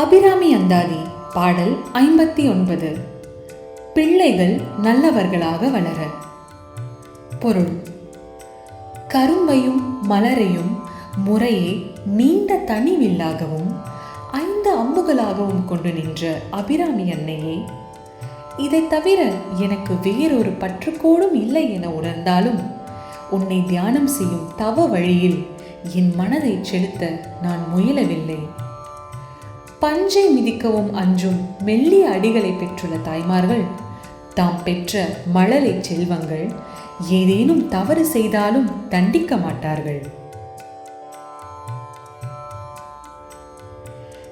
அபிராமி அந்தாதி பாடல் ஐம்பத்தி ஒன்பது. பிள்ளைகள் நல்லவர்களாக வளர. பொருள். கரும்பையும் மலரையும் முறையே நீண்ட தனிவில்லாகவும் ஐந்து அம்புகளாகவும் கொண்டு நின்ற அபிராமி அன்னையே இதை தவிர எனக்கு வேறொரு பற்றுக்கோடும் இல்லை என உணர்ந்தாலும் உன்னை தியானம் செய்யும் தவ வழியில் என் மனதை செலுத்த நான் முயலவில்லை. பஞ்சை மிதிக்கவும் அஞ்சும் மெல்லிய அடிகளை பெற்றுள்ள தாய்மார்கள். தாம் பெற்ற மழலை செல்வங்கள் ஏதேனும் தவறு செய்தாலும் தண்டிக்க மாட்டார்கள்.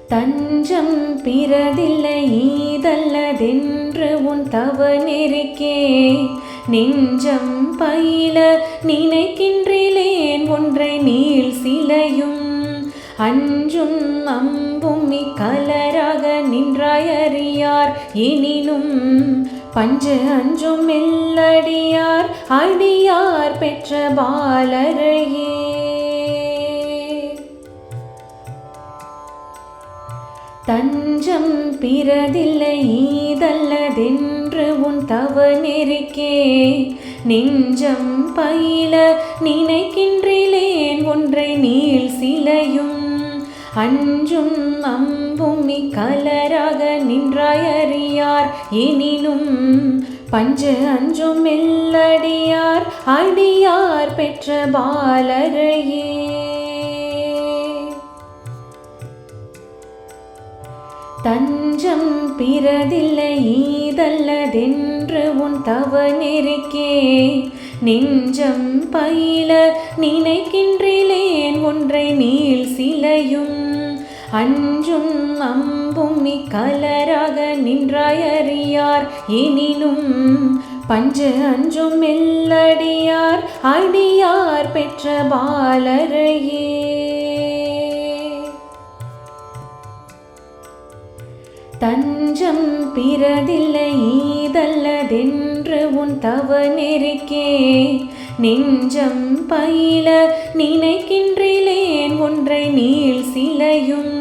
தஞ்சம் பிறதில்லை ஈதல்லதென்று உன் தவ நெருக்கே நெஞ்சம் பயில நினைக்கின்றிலேன் ஒன்றை நீள் சிலையும் அஞ்சும் அம்பும் கலராக நின்றாயறியார். எனினும் பஞ்சு அஞ்சும் மெல்லடியார் அடியார் பெற்ற பாலரையே தஞ்சம் பிறதில்லை ஈதல்லதென்று உன் தவ நெறிக்கே நெஞ்சம் பயில நினைக்கின்றேன் ஒன்றை நீள் சிலையும் அஞ்சும் அம்பும் கலராக நின்றாயறியார். எனினும் பஞ்சு அஞ்சும் எல்லடியார் அடியார் பெற்ற பாலரையே தஞ்சம் பிறதில்லை ஈதல்லதென்று உன் தவ நெருக்கே நெஞ்சம் பயில நினைக்கின்றிலேன் ஒன்றை நீள் சிலையும். அஞ்சும் அம்பும் கலராக நின்றாயறியார் எனினும் பஞ்சு அஞ்சும் மெல்லடியார் அடியார் பெற்ற பாலரையே தஞ்சம் பிறதில்லை ஈதல்லதென்று உன் தவ நெருக்கே நெஞ்சம் பயில நினைக்கின்றிலேன் ஒன்றை நீள் சிலையும்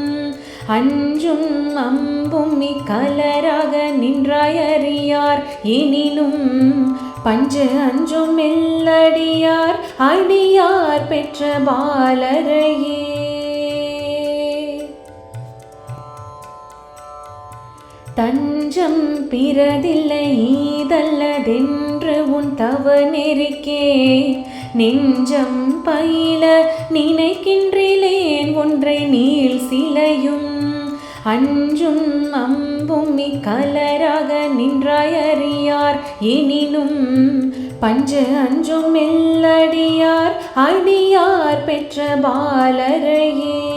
அஞ்சும் அம்பும் கலராக நின்றாயறியார். எனினும் பஞ்சு அஞ்சும் மெல்லடியார் அடியார் பெற்ற பாலரையே. தஞ்சம் பிறதில்லை ஈதல்லதென்று உன் தவ நெறிக்கே நெஞ்சம் பயில நினைக்கின்றேன் ஒன்றை நீள் சிலையும். அஞ்சும் அம்பும் கலராக நின்றாயறியார் எனினும் பஞ்ச அஞ்சும் மெல்லடியார் அடியார் பெற்ற பாலரையே.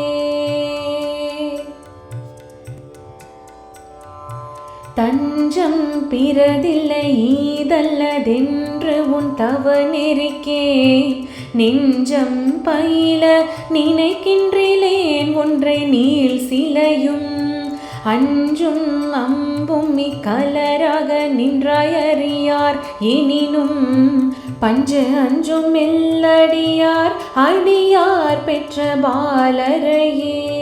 தஞ்சம் பிறதில்லை ஈதல்லதென்று உன் தவ நெறிக்கே நெஞ்சம் பயில நினைக்கின்றிலேன் ஒன்றை நீள் சிலையும். அஞ்சும் அம்பும் கலராக நின்றாய் அறியார் எனினும் பஞ்சு அஞ்சும் மெல்லடியார் அடியார் பெற்ற பாலரையே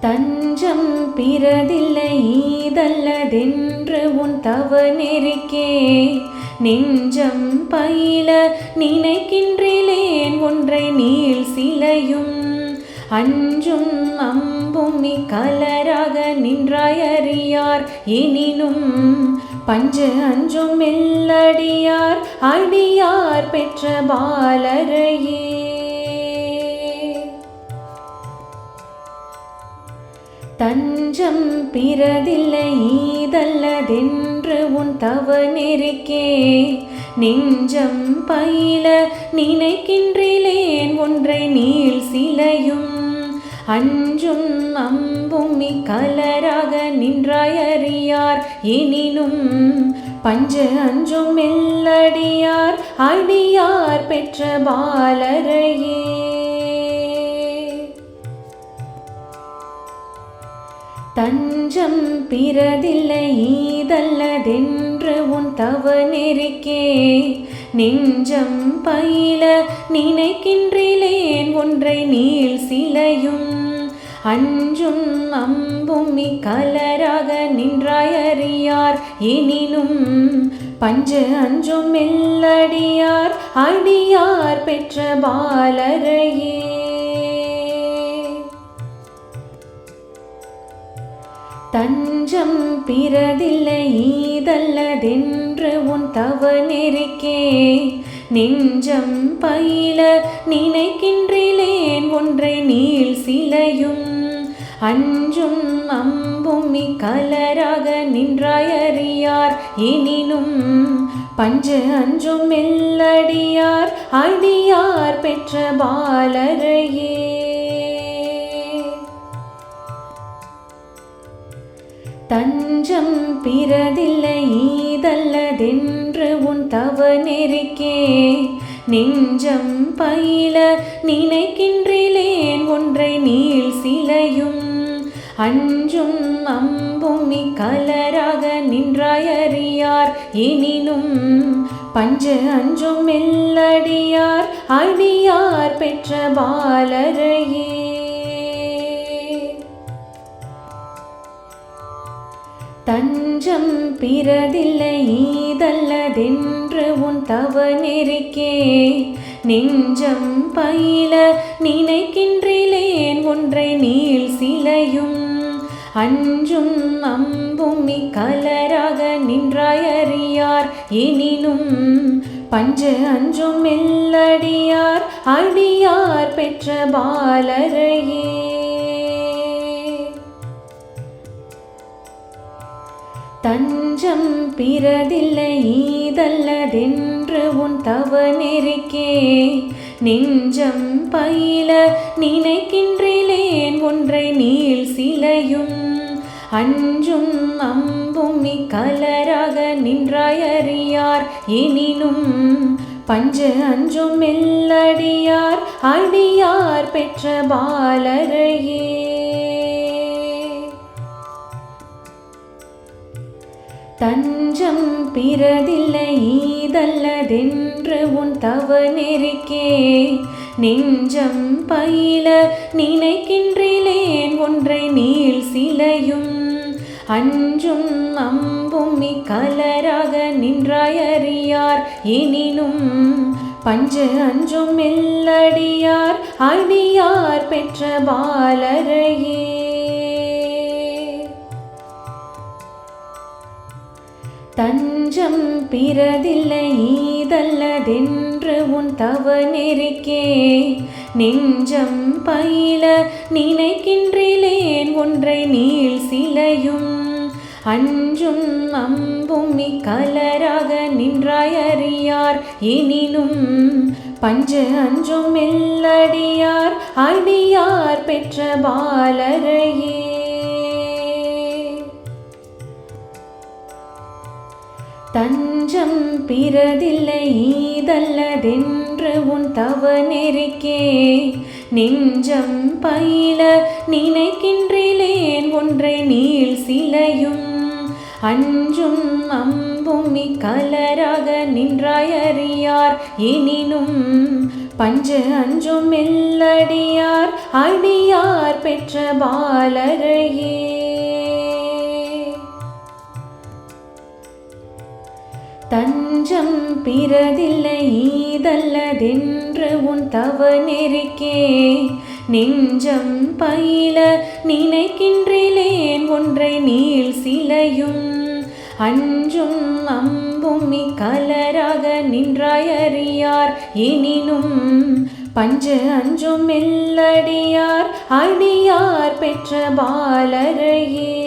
தஞ்சம் பிறதில்லை ஈதல்லதென்று உன் தவ நெறிக்கே நெஞ்சம் பயில நினைக்கின்றிலேன் ஒன்றை நீள் சிலையும் அஞ்சும் அம்பும் கலராக நின்றாயறியார். எனினும் பஞ்சு அஞ்சும் மெல்லடியார் அடியார் பெற்ற பாலரையே தஞ்சம் பிறதில்லை ஈதல்லதென்று உன் தவ நெருக்கே நெஞ்சம் பயில நினைக்கின்றிலேன் ஒன்றை நீள் சிலையும் அஞ்சும் அம்பும் கலராக நின்றாய் அறியார் எனினும் பஞ்ச அஞ்சும் மெல்லடியார் அடியார் பெற்ற பாலரையே தஞ்சம் பிறதில்லை ஈதல்லதென்று உன் தவ நெறிக்கே நெஞ்சம் பயில நினைக்கின்றிலேன் ஒன்றை நீள் சிலையும். அஞ்சும் அம்பும் கலராக நின்றாயறியார் எனினும் பஞ்சு அஞ்சும் மெல்லடியார் அடியார் பெற்ற பாலரையே தஞ்சம் பிறதில்லை ஈதல்லதென்று உன் தவ நெறிக்கே நெஞ்சம் பயில நினைக்கின்றிலேன் ஒன்றை நீள் சிலையும். அஞ்சும் அம்பும் கலராக நின்றாயறியார் எனினும் பஞ்சு அஞ்சும் மெல்லடியார் அடியார் பெற்ற பாலரையே தஞ்சம் பிறதில்லை ஈதல்லதென்று உன் தவ நெறிக்கே நெஞ்சம் பயில நினைக்கின்றேன் ஒன்றை நீள் சிலையும் அஞ்சும் அம்பும் கலராக நின்றாயறியார். எனினும் பஞ்ச அஞ்சும் மெல்லடியார் அடியார் பெற்ற பாலரையே தஞ்சம் பிறதில்லை ஈதல்லதென்று உன் தவ நெறிக்கே நெஞ்சம் பயில நினைக்கின்றிலேன் ஒன்றை நீள் சிலையும். அஞ்சும் அம்பும் கலராக நின்றாய் அறியார் எனினும் பஞ்சு அஞ்சும் மெல்லடியார் அடியார் பெற்ற பாலரையே தஞ்சம் பிறதில்லை ஈதல்லதென்று உன் தவ நெறிக்கே நெஞ்சம் பயில நினைக்கின்றிலேன் ஒன்றை நீள் சிலையும். அஞ்சும் அம்பும் கலராக நின்றாயறியார் எனினும் பஞ்சு அஞ்சும் மெல்லடியார் அடியார் பெற்ற பாலரையே தஞ்சம் பிறதில்லை ஈதல்லதென்று உன் தவ நெறிக்கே நெஞ்சம் பயில நினைக்கின்றிலேன் ஒன்றை நீள் சிலையும் அஞ்சும் அம்பும் கலராக நின்றாயறியார். எனினும் பஞ்சு அஞ்சும் மெல்லடியார் அடியார் பெற்ற பாலரையே. தஞ்சம் பிறதில்லை ஈதல்லதென்று உன் தவ நெறிக்கே நெஞ்சம் பயில நினைக்கின்றேன் ஒன்றை நீள் சிலையும் அஞ்சும் அம்பும் கலராக நின்றாயறியார். எனினும் பஞ்சு அஞ்சும் எல்லடியார் அடியார் பெற்ற பாலரையே தஞ்சம் பிறதில்லை ஈதல்லதென்று உன் தவ நெறிக்கே நெஞ்சம் பயில நினைக்கின்றிலேன் ஒன்றை நீள் சிலையும் அஞ்சும் அம்பும் கலராக நின்றாய் அறியார் எனினும் பஞ்சு அஞ்சும் மெல்லடியார் அடியார் பெற்ற பாலரையே தஞ்சம் பிறதில்லை ஈதல்லதென்று உன் தவ நெறிக்கே நெஞ்சம் பயில நினைக்கின்றிலேன் ஒன்றை நீள் சிலையும் அஞ்சும் அம்பும் கலராக நின்றாயறியார். எனினும் பஞ்சு அஞ்சும் மெல்லடியார் அடியார் பெற்ற பாலரையே.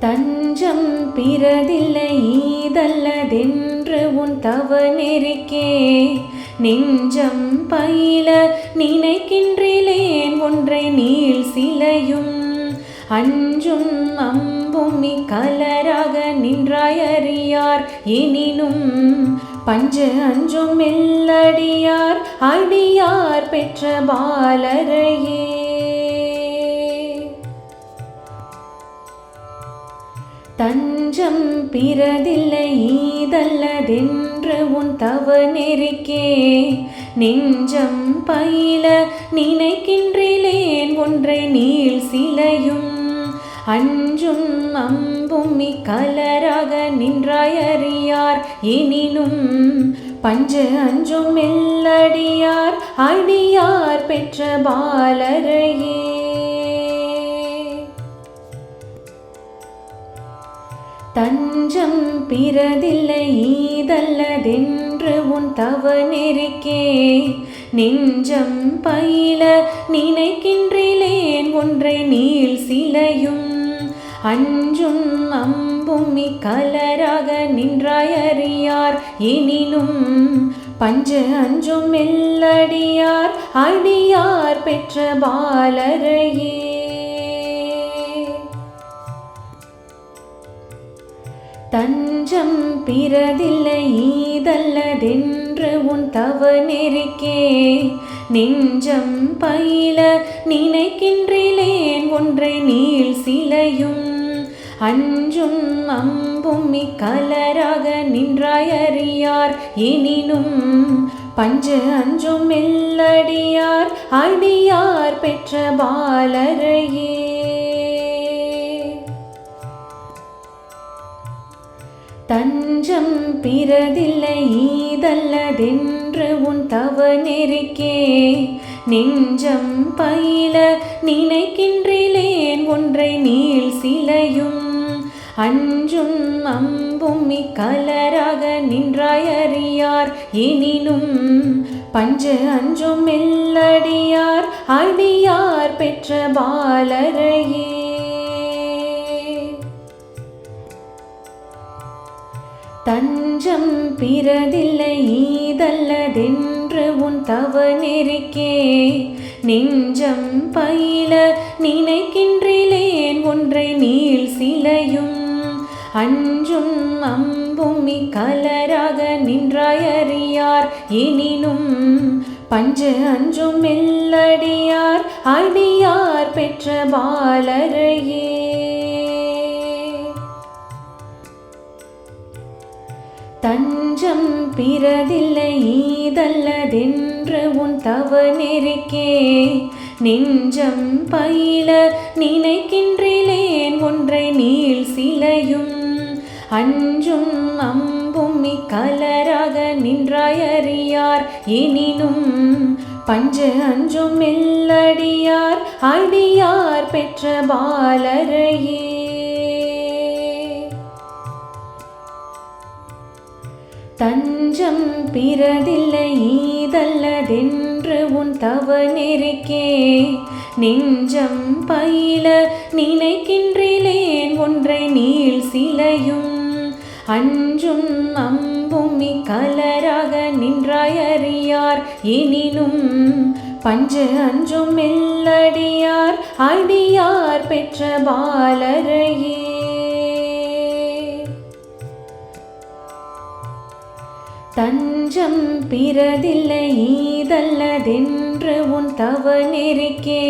தஞ்சம் பிறதில்லை ஈதல்லதென்று உன் தவ நெறிக்கே நெஞ்சம் பயில நினைக்கின்றேன் ஒன்றை நீள் சிலையும் அஞ்சும் அம்பும் கலராக நின்றாயறியார். எனினும் பஞ்சு அஞ்சும் மெல்லடியார் அடியார் பெற்ற பாலரையே தஞ்சம் பிறதில்லை ஈதல்லதென்று உன் தவ நெறிக்கே நெஞ்சம் பயில நினைக்கின்றிலேன் ஒன்றை நீள் சிலையும். அஞ்சும் அம்பும் கலராக நின்றாயறியார் எனினும் பஞ்ச அஞ்சும் மெல்லடியார் அடியார் பெற்ற பாலரையே தஞ்சம் பிறதில்லை ஈதல்லதென்று உன் தவ நெறிக்கே நெஞ்சம் பயில நினைக்கின்றேன் ஒன்றை நீள் சிலையும் அஞ்சும் அம்பும் கலராக நின்றாயறியார். எனினும் பஞ்ச அஞ்சும் மெல்லடியார் அடியார் பெற்ற பாலரையே தஞ்சம் பிறதில்லை ஈதல்லதென்று உன் தவ நெறிக்கே நெஞ்சம் பயில நினைக்கின்றேன் ஒன்றை நீள் சிலையும் அஞ்சும் அம்பும் கலராக நின்றாயறியார். எனினும் பஞ்ச அஞ்சும் மெல்லடியார் அடியார் பெற்ற பாலரையே தஞ்சம் பிறதில்லை ஈதல்லதென்று உன் தவ நெறிக்கே நெஞ்சம் பயில நினைக்கின்றிலேன் ஒன்றை நீள் சிலையும் அஞ்சும் அம்பும் கலராக நின்றாயறியார். எனினும் பஞ்ச அஞ்சும் மெல்லடியார் அடியார் பெற்ற பாலரையே தஞ்சம் பிறதில்லை ஈதல்லதென்று உன் தவ நெறிக்கே நெஞ்சம் பயில நினைக்கின்றிலேன் ஒன்றை நீள் சிலையும் அஞ்சும் அம்பும் கலராக நின்றாயறியார். எனினும் பஞ்சு அஞ்சும் மெல்லடியார் அடியார் பெற்ற பாலரையே. தஞ்சம் பிறதில்லை ஈதல்லதென்று உன் தவ நெறிக்கே நெஞ்சம் பயில நினைக்கின்றிலேன் ஒன்றை நீள் சிலையும். அஞ்சும் அம்பும் கலராக நின்றாயறியார். எனினும் பஞ்ச அஞ்சும் மெல்லடியார். அடியார் பெற்ற பாலரையே தஞ்சம் பிறதில்லை ஈதல்லதென்று உன் தவ நெருக்கே நெஞ்சம் பயில நினைக்கின்றேன் ஒன்றை நீள் சிலையும். அஞ்சும் அம்பும் கலராக நின்றாயறியார் எனினும் பஞ்சு அஞ்சும் மெல்லடியார் அடியார் பெற்ற பாலரையே தஞ்சம் பிறதில்லை ஈதல்லதென்று உன் தவ நெறிக்கே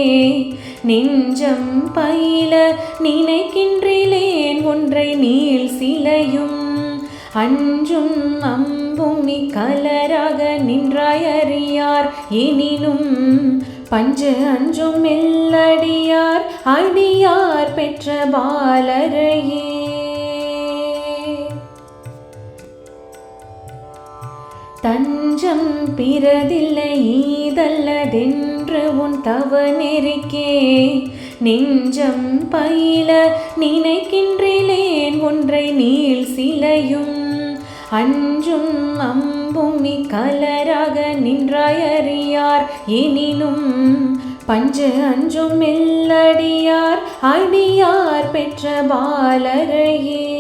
நெஞ்சம் பயில நினைக்கின்றிலேன் ஒன்றை நீள் சிலையும். அஞ்சும் அம்பும் கலராக நின்றாயறியார் எனினும் பஞ்சு அஞ்சும் மெல்லடியார் அடியார் பெற்ற பாலரையே தஞ்சம் பிறதில்லை ஈதல்லதென்று உன் தவ நெறிக்கே நெஞ்சம் பயில நினைக்கின்றிலேன் ஒன்றை நீள் சிலையும். அஞ்சும் அம்பும் கலராக நின்றாயறியார் எனினும் பஞ்ச அஞ்சும் மெல்லடியார் அடியார் பெற்ற பாலரையே